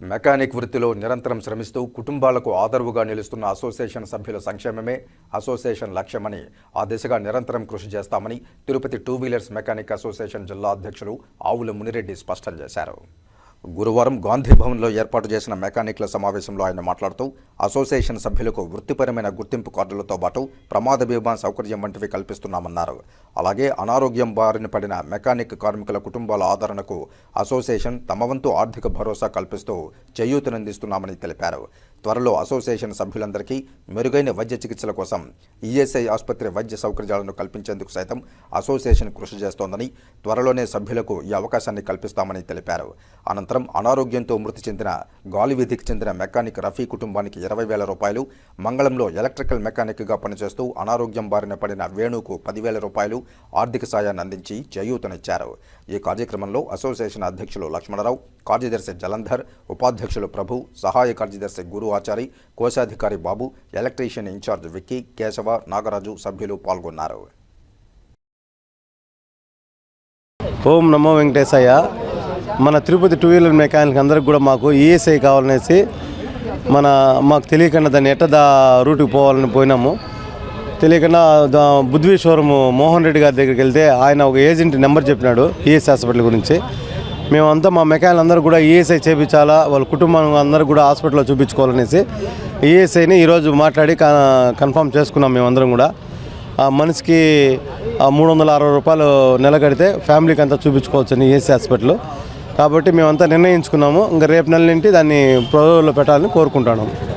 Mechanic వృత్తిలో నిరంతరం శ్రమిస్తూ కుటుంబాలకు ఆదరువుగా నిలుస్తున్న అసోసియేషన్ సభ్యుల సంక్షేమమే అసోసియేషన్ లక్ష్యమని ఆ దిశగా నిరంతరం కృషి చేస్తామని Tirupati two wheelers mechanic association జిల్లా అధ్యక్షులు ఆవుల మునిరెడ్డి స్పష్టం చేశారు. గురువారం గాంధీభవన్లో ఏర్పాటు చేసిన మెకానిక్ల సమావేశంలో ఆయన మాట్లాడుతూ అసోసియేషన్ సభ్యులకు వృత్తిపరమైన గుర్తింపు కార్డులతో పాటు ప్రమాద బీమా సౌకర్యం వంటివి కల్పిస్తున్నామన్నారు. అలాగే అనారోగ్యం బారిన పడిన మెకానిక్ కార్మికుల కుటుంబాల ఆదరణకు అసోసియేషన్ తమ వంతు ఆర్థిక భరోసా కల్పిస్తూ చేయూతనందిస్తున్నామని తెలిపారు. త్వరలో అసోసియేషన్ సభ్యులందరికీ మెరుగైన వైద్య చికిత్సల కోసం ఈఎస్ఐ ఆసుపత్రి వైద్య సౌకర్యాలను కల్పించేందుకు సైతం అసోసియేషన్ కృషి చేస్తోందని త్వరలోనే సభ్యులకు ఈ అవకాశాన్ని కల్పిస్తామని తెలిపారు. అనంతరం అనారోగ్యంతో మృతి చెందిన గాలివీధికి చెందిన మెకానిక్ రఫీ కుటుంబానికి ఇరవై వేల రూపాయలు మంగళంలో ఎలక్ట్రికల్ మెకానిక్గా పనిచేస్తూ అనారోగ్యం బారిన పడిన వేణుకు పదివేల రూపాయలు ఆర్థిక సాయాన్ని అందించి చేయూతనిచ్చారు. ఈ కార్యక్రమంలో అసోసియేషన్ అధ్యక్షులు లక్ష్మణరావు కార్యదర్శి జలంధర్ ఉపాధ్యక్షులు ప్రభు సహాయ కార్యదర్శి గురు ఆచారి కోశాధికారి Babu electrician in charge Vicky Keshava Nagaraju సభ్యులు పాల్గొన్నారు. ఓం నమో వెంకటేశయ్య. మన తిరుపతి టూ వీలర్ మెకానిక్ అందరికి కూడా మాకు ఈఎస్ఐ కావాలనేసి మన మాకు తెలియకుండా దాన్ని ఎట్ట దా రూట్కి పోవాలని పోయినాము. తెలియకుండా దా మోహన్ రెడ్డి గారి దగ్గరికి వెళ్తే ఆయన ఒక ఏజెంట్ నెంబర్ చెప్పినాడు ఈఎస్ఐ హాస్పిటల్ గురించి. మేమంతా మా మెకానిక్ అందరూ కూడా ఈఎస్ఐ చేయించాలా వాళ్ళ కుటుంబం అందరూ కూడా హాస్పిటల్లో చూపించుకోవాలనేసి ఈఎస్ఐని ఈరోజు మాట్లాడి కన్ఫర్మ్ చేసుకున్నాం మేమందరం కూడా. ఆ మనిషికి మూడు వందల అరవై రూపాయలు నెల కడితే ఫ్యామిలీకి అంతా చూపించుకోవచ్చు అని హాస్పిటల్లో హాస్పిటల్. కాబట్టి మేమంతా నిర్ణయించుకున్నాము. ఇంకా రేపు నెల నుండి దాన్ని ప్రజల్లో పెట్టాలని కోరుకుంటున్నాము.